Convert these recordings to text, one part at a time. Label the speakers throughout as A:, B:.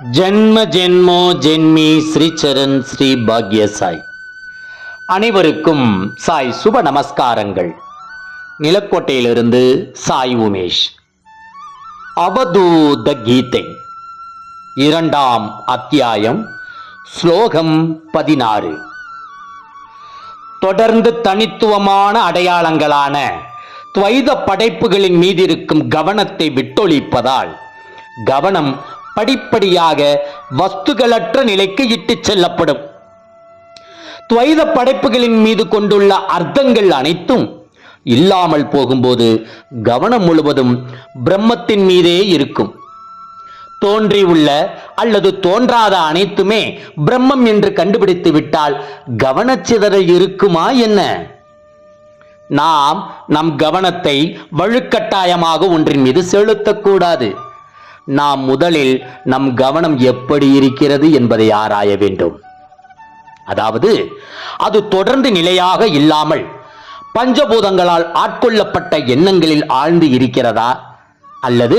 A: ஜென்ம ஜென்மோ ஜென்மி ஸ்ரீச்சரன் ஸ்ரீ பாக்ய சாய் அனைவருக்கும் சாய் சுப நமஸ்காரங்கள். நிலக்கோட்டையிலிருந்து சாய் உமேஷ். அவதூத கீதை. இரண்டாம் அத்தியாயம் ஸ்லோகம் பதினாறு. தொடர்ந்து தனித்துவமான அடையாளங்களான துவைத படைப்புகளின் மீதிருக்கும் கவனத்தை விட்டொழிப்பதால் கவனம் படிப்படியாக வஸ்துகளற்ற நிலைக்கு இட்டுச் செல்லப்படும். துவைத படைப்புகளின் மீது கொண்டுள்ள அர்த்தங்கள் அனைத்தும் இல்லாமல் போகும்போது கவனம் முழுவதும் பிரம்மத்தின் மீதே இருக்கும். தோன்றியுள்ள அல்லது தோன்றாத அனைத்துமே பிரம்மம் என்று கண்டுபிடித்து விட்டால் கவனச்சிதறல் இருக்குமா என்ன? நாம் நம் கவனத்தை வழுக்கட்டாயமாக ஒன்றின் மீது செலுத்தக்கூடாது. நாம் முதலில் நம் கவனம் எப்படி இருக்கிறது என்பதை ஆராய வேண்டும். அதாவது அது தொடர்ந்து நிலையாக இல்லாமல் பஞ்சபூதங்களால் ஆட்கொள்ளப்பட்ட எண்ணங்களில் ஆழ்ந்து இருக்கிறதா? அல்லது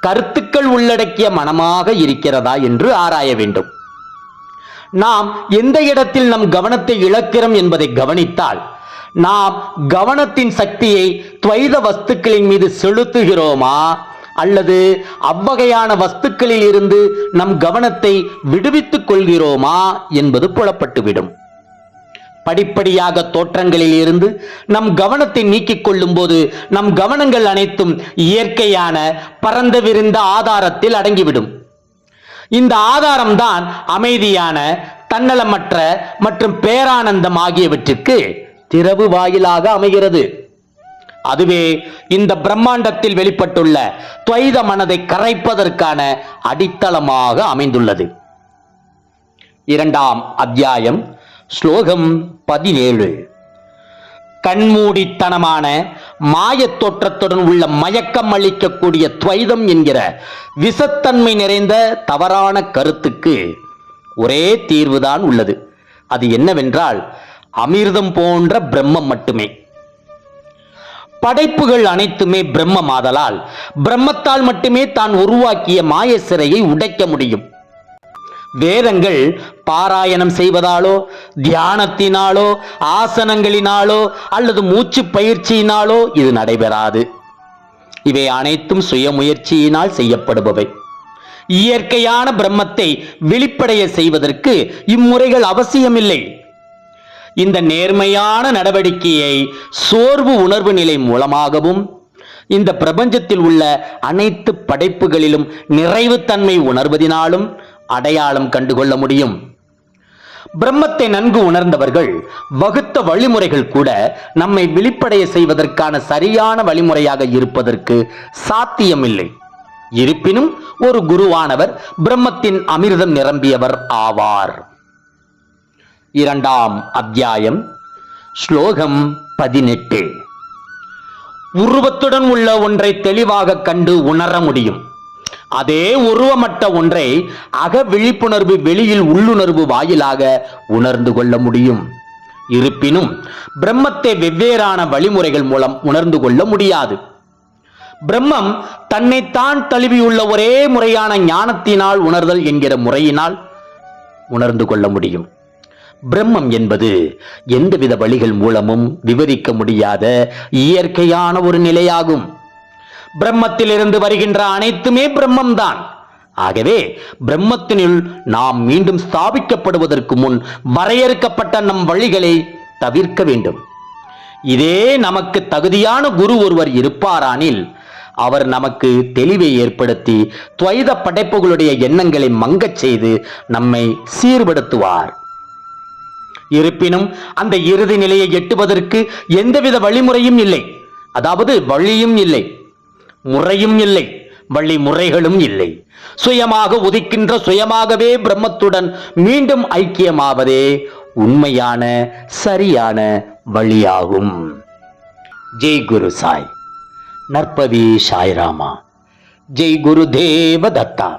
A: கருத்துக்கள் உள்ளடக்கிய மனமாக இருக்கிறதா என்று ஆராய வேண்டும். நாம் எந்த இடத்தில் நம் கவனத்தை இழக்கிறோம் என்பதை கவனித்தால் நாம் கவனத்தின் சக்தியை துவைத வஸ்துக்களின் மீது செலுத்துகிறோமா? அல்லது அவ்வகையான வஸ்துக்களில் இருந்து நம் கவனத்தை விடுவித்துக் கொள்கிறோமா என்பது புலப்பட்டுவிடும். படிப்படியாக தோற்றங்களில் இருந்து நம் கவனத்தை நீக்கிக் கொள்ளும் போது நம் கவனங்கள் அனைத்தும் இயற்கையான பரந்த விரிந்த ஆதாரத்தில் அடங்கிவிடும். இந்த ஆதாரம்தான் அமைதியான தன்னலமற்ற மற்றும் பேரானந்தம் ஆகியவற்றிற்கு திறவு வாயிலாக அமைகிறது. அதுவே இந்த பிரம்மாண்டத்தில் வெளிப்பட்டுள்ள துவைத மனதை கரைப்பதற்கான அடித்தளமாக அமைந்துள்ளது. இரண்டாம் அத்தியாயம் ஸ்லோகம் பதினேழு. கண்மூடித்தனமான மாயத் தோற்றத்துடன் உள்ள மயக்கம் அளிக்கக்கூடிய துவைதம் என்கிற விசத்தன்மை நிறைந்த தவறான கருத்துக்கு ஒரே தீர்வுதான் உள்ளது. அது என்னவென்றால் அமிர்தம் போன்ற பிரம்மம் மட்டுமே. படைப்புகள் அனைத்துமே பிரம்மமாதலால் பிரம்மத்தால் மட்டுமே தான் உருவாக்கிய மாய சிறையை உடைக்க முடியும். வேதங்கள் பாராயணம் செய்வதாலோ தியானத்தினாலோ ஆசனங்களினாலோ அல்லது மூச்சு பயிற்சியினாலோ இது நடைபெறாது. இவை அனைத்தும் சுயமுயற்சியினால் செய்யப்படுபவை. இயற்கையான பிரம்மத்தை வெளிப்படைய செய்வதற்கு இம்முறைகள் அவசியமில்லை. இந்த நேர்மையான நடவடிக்கையை சோர்வு உணர்வு நிலை மூலமாகவும் இந்த பிரபஞ்சத்தில் உள்ள அனைத்து படைப்புகளிலும் நிறைவுத்தன்மை உணர்வதினாலும் அடையாளம் கண்டுகொள்ள முடியும். பிரம்மத்தை நன்கு உணர்ந்தவர்கள் வகுத்த வழிமுறைகள் கூட நம்மை வெளிப்படைய செய்வதற்கான சரியான வழிமுறையாக இருப்பதற்கு சாத்தியமில்லை. இருப்பினும் ஒரு குருவானவர் பிரம்மத்தின் அமிர்தம் நிரம்பியவர் ஆவார். இரண்டாம் அத்தியாயம் ஸ்லோகம் பதினெட்டு. உருவத்துடன் உள்ள ஒன்றை தெளிவாக கண்டு உணர முடியும். அதே உருவமற்ற ஒன்றை அக விழிப்புணர்வு வெளியில் உள்ளுணர்வு வாயிலாக உணர்ந்து கொள்ள முடியும். இருப்பினும் பிரம்மத்தை வெவ்வேறான வழிமுறைகள் மூலம் உணர்ந்து கொள்ள முடியாது. பிரம்மம் தன்னைத்தான் தழுவியுள்ள ஒரே முறையான ஞானத்தினால் உணர்தல் என்கிற முறையினால் உணர்ந்து கொள்ள முடியும். பிரம்மம் என்பது எந்தவித வழிகள் மூலமும் விவரிக்க முடியாத இயற்கையான ஒரு நிலையாகும். பிரம்மத்திலிருந்து வருகின்ற அனைத்துமே பிரம்மம்தான். ஆகவே பிரம்மத்தினுள் நாம் மீண்டும் ஸ்தாபிக்கப்படுவதற்கு முன் வரையறுக்கப்பட்ட நம் வழிகளை தவிர்க்க வேண்டும். இதே நமக்கு தகுதியான குரு ஒருவர் இருப்பாரானில் அவர் நமக்கு தெளிவை ஏற்படுத்தி துவைத படைப்புகளுடைய எண்ணங்களை மங்கச் செய்து நம்மை சீர்படுத்துவார். இருப்பினும் அந்த இறுதி நிலையை எட்டுவதற்கு எந்தவித வழிமுறையும் இல்லை. அதாவது வழியும் இல்லை முறையும் இல்லை வழி முறைகளும் இல்லை. சுயமாக உதிக்கின்ற சுயமாகவே பிரம்மத்துடன் மீண்டும் ஐக்கியமாவதே உண்மையான சரியான வழியாகும். ஜெய் குரு சாய். நற்பவி சாய்ராமா. ஜெய் குரு தேவ தத்தா